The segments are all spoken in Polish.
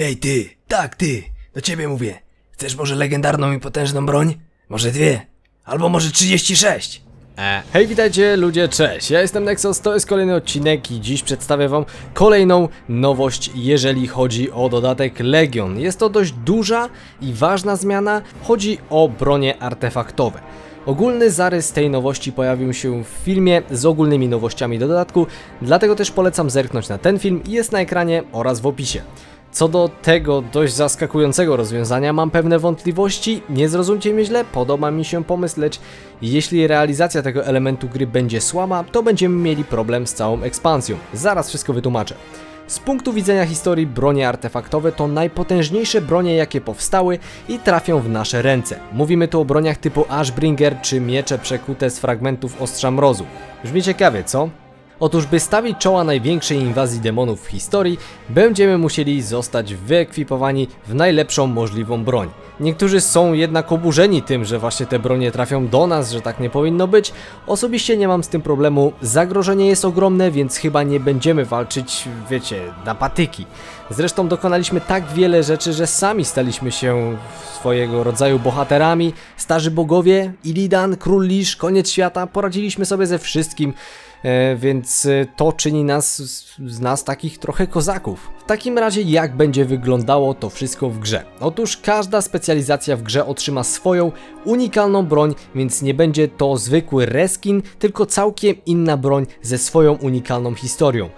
Hej ty, tak ty, do ciebie mówię. Chcesz może legendarną i potężną broń? Może dwie? Albo może 36? E, hej, witajcie ludzie, cześć, ja jestem Nexus, to jest kolejny odcinek i dziś przedstawię wam kolejną nowość, jeżeli chodzi o dodatek Legion. Jest to dość duża i ważna zmiana, chodzi o bronie artefaktowe. Ogólny zarys tej nowości pojawił się w filmie z ogólnymi nowościami do dodatku, dlatego też polecam zerknąć na ten film, jest na ekranie oraz w opisie. Co do tego dość zaskakującego rozwiązania mam pewne wątpliwości, nie zrozumcie mnie źle, podoba mi się pomysł, lecz jeśli realizacja tego elementu gry będzie słaba, to będziemy mieli problem z całą ekspansją. Zaraz wszystko wytłumaczę. Z punktu widzenia historii bronie artefaktowe to najpotężniejsze bronie jakie powstały i trafią w nasze ręce. Mówimy tu o broniach typu Ashbringer czy miecze przekute z fragmentów Ostrza Mrozu. Brzmi ciekawie, co? Otóż by stawić czoła największej inwazji demonów w historii, będziemy musieli zostać wyekwipowani w najlepszą możliwą broń. Niektórzy są jednak oburzeni tym, że właśnie te bronie trafią do nas, że tak nie powinno być. Osobiście nie mam z tym problemu. Zagrożenie jest ogromne, więc chyba nie będziemy walczyć, wiecie, na patyki. Zresztą dokonaliśmy tak wiele rzeczy, że sami staliśmy się swojego rodzaju bohaterami. Starzy bogowie, Illidan, Król Lisz, koniec świata, poradziliśmy sobie ze wszystkim. E, więc e, to czyni nas z- z nas takich trochę kozaków. W takim razie jak będzie wyglądało to wszystko w grze? Otóż każda specjalizacja w grze otrzyma swoją unikalną broń, więc nie będzie to zwykły reskin, tylko całkiem inna broń ze swoją unikalną historią.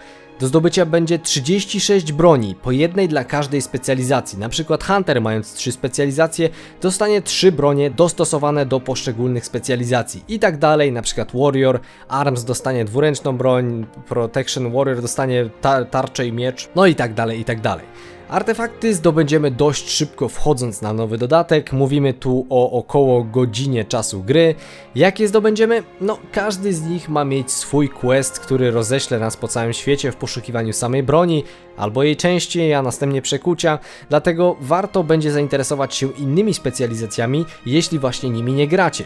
Do zdobycia będzie 36 broni, po jednej dla każdej specjalizacji. Na przykład Hunter, mając 3 specjalizacje, dostanie 3 bronie dostosowane do poszczególnych specjalizacji i tak dalej. Na przykład Warrior, Arms dostanie dwuręczną broń, Protection Warrior dostanie ta tarczę i miecz, no i tak dalej, i tak dalej. Artefakty zdobędziemy dość szybko wchodząc na nowy dodatek. Mówimy tu o około godzinie czasu gry. Jakie zdobędziemy? No, każdy z nich ma mieć swój quest, który roześle nas po całym świecie w poszukiwaniu samej broni albo jej części, a następnie przekucia. Dlatego warto będzie zainteresować się innymi specjalizacjami, jeśli właśnie nimi nie gracie.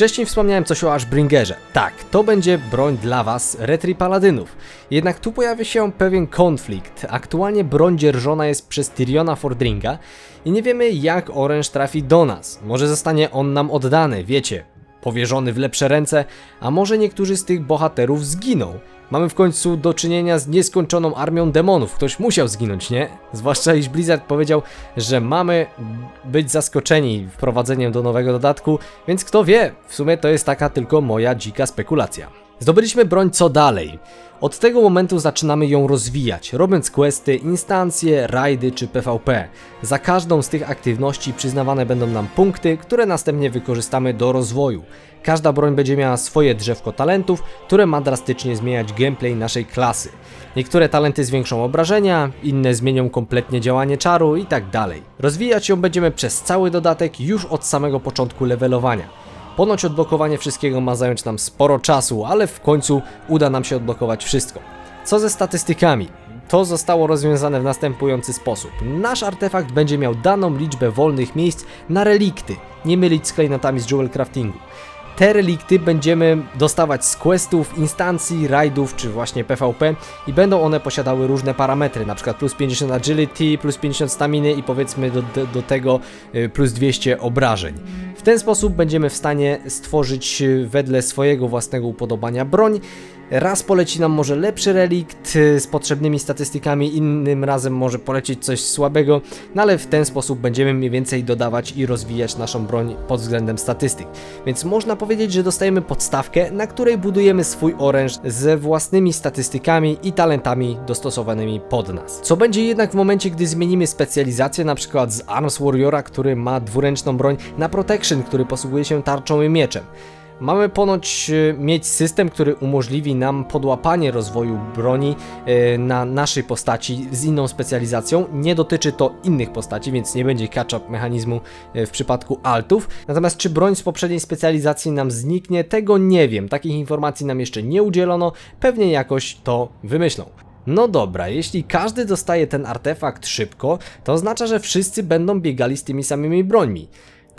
Wcześniej wspomniałem coś o Ashbringerze. Tak, to będzie broń dla was, retri paladynów. Jednak tu pojawia się pewien konflikt. Aktualnie broń dzierżona jest przez Tyriona Fordringa i nie wiemy jak oręż trafi do nas. Może zostanie on nam oddany, wiecie, powierzony w lepsze ręce, a może niektórzy z tych bohaterów zginą. Mamy w końcu do czynienia z nieskończoną armią demonów. Ktoś musiał zginąć, nie? Zwłaszcza iż Blizzard powiedział, że mamy być zaskoczeni wprowadzeniem do nowego dodatku, więc kto wie, w sumie to jest taka tylko moja dzika spekulacja. Zdobyliśmy broń co dalej. Od tego momentu zaczynamy ją rozwijać, robiąc questy, instancje, rajdy czy PvP. Za każdą z tych aktywności przyznawane będą nam punkty, które następnie wykorzystamy do rozwoju. Każda broń będzie miała swoje drzewko talentów, które ma drastycznie zmieniać gameplay naszej klasy. Niektóre talenty zwiększą obrażenia, inne zmienią kompletnie działanie czaru i tak dalej. Rozwijać ją będziemy przez cały dodatek już od samego początku levelowania. Ponoć odblokowanie wszystkiego ma zająć nam sporo czasu, ale w końcu uda nam się odblokować wszystko. Co ze statystykami? To zostało rozwiązane w następujący sposób. Nasz artefakt będzie miał daną liczbę wolnych miejsc na relikty, nie mylić z klejnotami z Jewel Craftingu. Te relikty będziemy dostawać z questów, instancji, rajdów czy właśnie PvP i będą one posiadały różne parametry, na przykład plus 50 agility, plus 50 staminy i powiedzmy do, do, do tego y, plus 200 obrażeń. W ten sposób będziemy w stanie stworzyć y, wedle swojego własnego upodobania broń. Raz poleci nam może lepszy relikt y, z potrzebnymi statystykami, innym razem może polecieć coś słabego, no ale w ten sposób będziemy mniej więcej dodawać i rozwijać naszą broń pod względem statystyk. Więc można powiedzieć, że dostajemy podstawkę, na której budujemy swój oręż ze własnymi statystykami i talentami dostosowanymi pod nas. Co będzie jednak w momencie, gdy zmienimy specjalizację, na przykład z Arms Warriora, który ma dwuręczną broń, na Protection, który posługuje się tarczą i mieczem. Mamy ponoć e, mieć system, który umożliwi nam podłapanie rozwoju broni e, na naszej postaci z inną specjalizacją. Nie dotyczy to innych postaci, więc nie będzie catch-up mechanizmu e, w przypadku altów. Natomiast czy broń z poprzedniej specjalizacji nam zniknie, tego nie wiem. Takich informacji nam jeszcze nie udzielono. Pewnie jakoś to wymyślą. No dobra, jeśli każdy dostaje ten artefakt szybko, to oznacza, że wszyscy będą biegali z tymi samymi brońmi.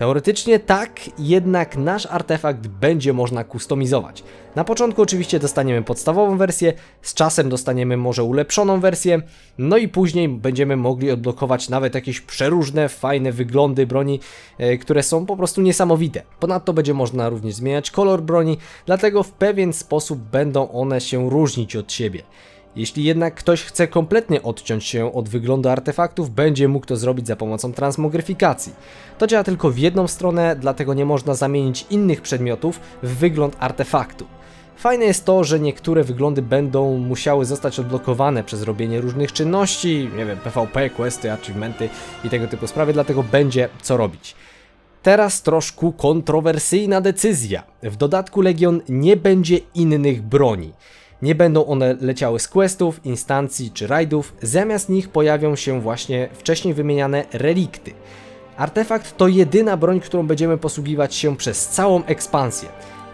Teoretycznie tak, jednak nasz artefakt będzie można kustomizować. Na początku oczywiście dostaniemy podstawową wersję, z czasem dostaniemy może ulepszoną wersję, no i później będziemy mogli odblokować nawet jakieś przeróżne, fajne wyglądy broni, e, które są po prostu niesamowite. Ponadto będzie można również zmieniać kolor broni, dlatego w pewien sposób będą one się różnić od siebie. Jeśli jednak ktoś chce kompletnie odciąć się od wyglądu artefaktów, będzie mógł to zrobić za pomocą transmogryfikacji. To działa tylko w jedną stronę, dlatego nie można zamienić innych przedmiotów w wygląd artefaktu. Fajne jest to, że niektóre wyglądy będą musiały zostać odblokowane przez robienie różnych czynności, nie wiem, PvP, questy, achievementy i tego typu sprawy, dlatego będzie co robić. Teraz troszkę kontrowersyjna decyzja. W dodatku Legion nie będzie innych broni. Nie będą one leciały z questów, instancji czy rajdów, zamiast nich pojawią się właśnie wcześniej wymieniane relikty. Artefakt to jedyna broń, którą będziemy posługiwać się przez całą ekspansję.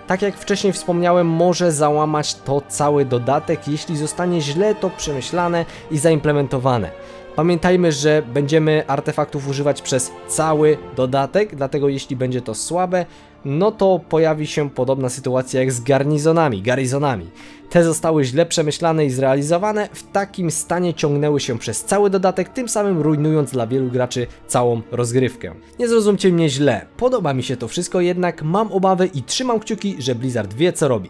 Tak jak wcześniej wspomniałem, może załamać to cały dodatek, jeśli zostanie źle to przemyślane i zaimplementowane. Pamiętajmy, że będziemy artefaktów używać przez cały dodatek, dlatego jeśli będzie to słabe, no to pojawi się podobna sytuacja jak z garnizonami, garizonami. Te zostały źle przemyślane i zrealizowane, w takim stanie ciągnęły się przez cały dodatek, tym samym rujnując dla wielu graczy całą rozgrywkę. Nie zrozumcie mnie źle, podoba mi się to wszystko, jednak mam obawy i trzymam kciuki, że Blizzard wie co robi.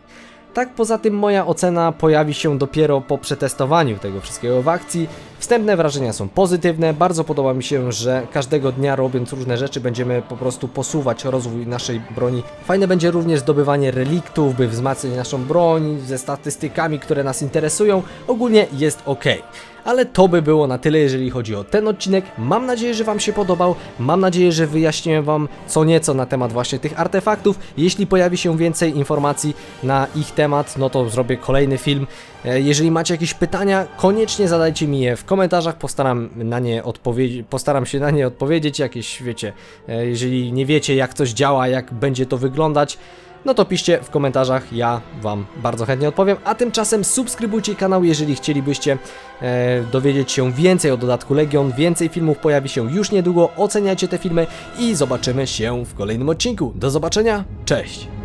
Tak poza tym moja ocena pojawi się dopiero po przetestowaniu tego wszystkiego w akcji. Wstępne wrażenia są pozytywne, bardzo podoba mi się, że każdego dnia robiąc różne rzeczy będziemy po prostu posuwać rozwój naszej broni. Fajne będzie również zdobywanie reliktów, by wzmacniać naszą broń ze statystykami, które nas interesują. Ogólnie jest ok. Ale to by było na tyle, jeżeli chodzi o ten odcinek. Mam nadzieję, że Wam się podobał. Mam nadzieję, że wyjaśniłem Wam co nieco na temat właśnie tych artefaktów. Jeśli pojawi się więcej informacji na ich temat, no to zrobię kolejny film. E, Jeżeli macie jakieś pytania, koniecznie zadajcie mi je w komentarzach. Postaram na nie postaram się na nie odpowiedzieć. Jakieś wiecie, e, jeżeli nie wiecie jak coś działa, jak będzie to wyglądać no to piszcie w komentarzach, ja Wam bardzo chętnie odpowiem. A tymczasem subskrybujcie kanał, jeżeli chcielibyście e, dowiedzieć się więcej o dodatku Legion. Więcej filmów pojawi się już niedługo. Oceniajcie te filmy i zobaczymy się w kolejnym odcinku. Do zobaczenia, cześć!